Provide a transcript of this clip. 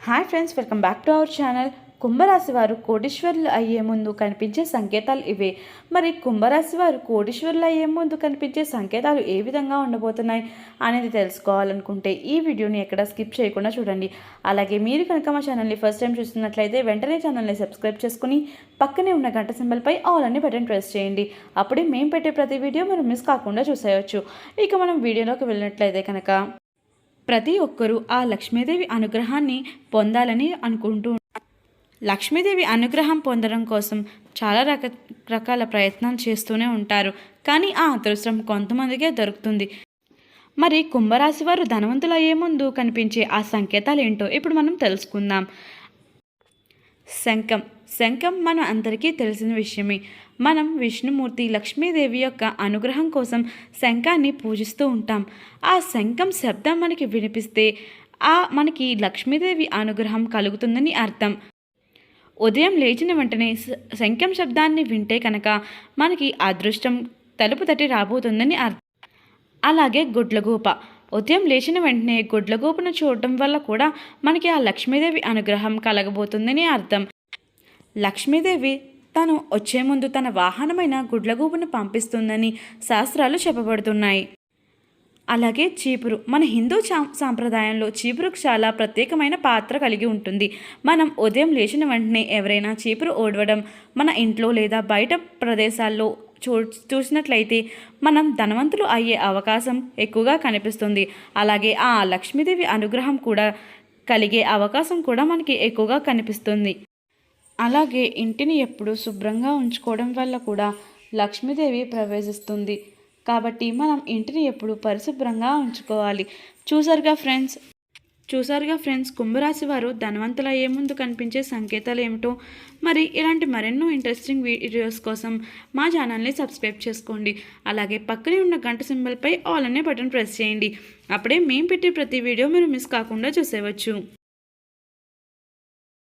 Hi friends welcome back to our channel. కుంభరాశి వారు కోటీశ్వరులు అయ్యే ముందు కనిపించే సంకేతాలు ఇవే. మరి కుంభరాశి వారు కోటీశ్వరులు అయ్యే ముందు కనిపించే సంకేతాలు ఏ విధంగా ఉండబోతున్నాయి అనేది తెలుసుకోవాలనుకుంటే ఈ వీడియోని ఎక్కడ స్కిప్ చేయకుండా చూడండి. అలాగే మీరు కనుక మా ఛానల్ని ఫస్ట్ టైం చూస్తున్నట్లయితే వెంటనే ఛానల్ని సబ్స్క్రైబ్ చేసుకుని పక్కనే ఉన్న గంట సింబల్పై ఆల్ అని బటన్ ప్రెస్ చేయండి. అప్పుడే మేము పెట్టే ప్రతి వీడియో మీరు మిస్ కాకుండా చూసేయచ్చు. ఇక మనం వీడియోలోకి వెళ్ళినట్లయితే కనుక ప్రతి ఒక్కరూ ఆ లక్ష్మీదేవి అనుగ్రహాన్ని పొందాలని అనుకుంటూ లక్ష్మీదేవి అనుగ్రహం పొందడం కోసం చాలా రక రకాల ప్రయత్నాలు చేస్తూనే ఉంటారు. కానీ ఆ అదృష్టం కొంతమందికే దొరుకుతుంది. మరి కుంభరాశి వారు ధనవంతులు అయ్యే ముందు కనిపించే ఆ సంకేతాలు ఏంటో ఇప్పుడు మనం తెలుసుకుందాం. శంఖం. శంఖం మన అందరికీ తెలిసిన విషయమే. మనం విష్ణుమూర్తి లక్ష్మీదేవి యొక్క అనుగ్రహం కోసం శంఖాన్ని పూజిస్తూ ఉంటాం. ఆ శంఖం శబ్దం మనకి వినిపిస్తే ఆ మనకి లక్ష్మీదేవి అనుగ్రహం కలుగుతుందని అర్థం. ఉదయం లేచిన వెంటనే శ- శంఖం శబ్దాన్ని వింటే కనుక మనకి అదృష్టం తలుపు తట్టి రాబోతుందని అర్థం. అలాగే గుడ్లగూప. ఉదయం లేచిన వెంటనే గుడ్లగూపను చూడటం వల్ల కూడా మనకి ఆ లక్ష్మీదేవి అనుగ్రహం కలగబోతుందని అర్థం. లక్ష్మీదేవి తను వచ్చే ముందు తన వాహనమైన గుడ్లగూపును పంపిస్తుందని శాస్త్రాలు చెప్పబడుతున్నాయి. అలాగే చీపురు మన హిందూ సాంప్రదాయంలో చీపురుకు చాలా ప్రత్యేకమైన పాత్ర కలిగి ఉంటుంది. మనం ఉదయం లేచిన వెంటనే ఎవరైనా చీపురు ఓడవడం మన ఇంట్లో లేదా బయట ప్రదేశాల్లో చూ చూసినట్లయితే మనం ధనవంతులు అయ్యే అవకాశం ఎక్కువగా కనిపిస్తుంది. అలాగే ఆ లక్ష్మీదేవి అనుగ్రహం కూడా కలిగే అవకాశం కూడా మనకి ఎక్కువగా కనిపిస్తుంది. అలాగే ఇంటిని ఎప్పుడు శుభ్రంగా ఉంచుకోవడం వల్ల కూడా లక్ష్మీదేవి ప్రవేశిస్తుంది. కాబట్టి మనం ఇంటిని ఎప్పుడు పరిశుభ్రంగా ఉంచుకోవాలి. చూసారుగా ఫ్రెండ్స్? చూసారుగా ఫ్రెండ్స్ కుంభరాశి వారు ధనవంతుల అయ్యే ముందు కనిపించే సంకేతాలు ఏమిటో? మరి ఇలాంటి మరెన్నో ఇంట్రెస్టింగ్ వీడియోస్ కోసం మా ఛానల్ని సబ్స్క్రైబ్ చేసుకోండి. అలాగే పక్కనే ఉన్న గంట సింబల్పై ఆల్ అనే బటన్ ప్రెస్ చేయండి. అప్పుడే మేము పెట్టే ప్రతి వీడియో మీరు మిస్ కాకుండా చూసేవచ్చు.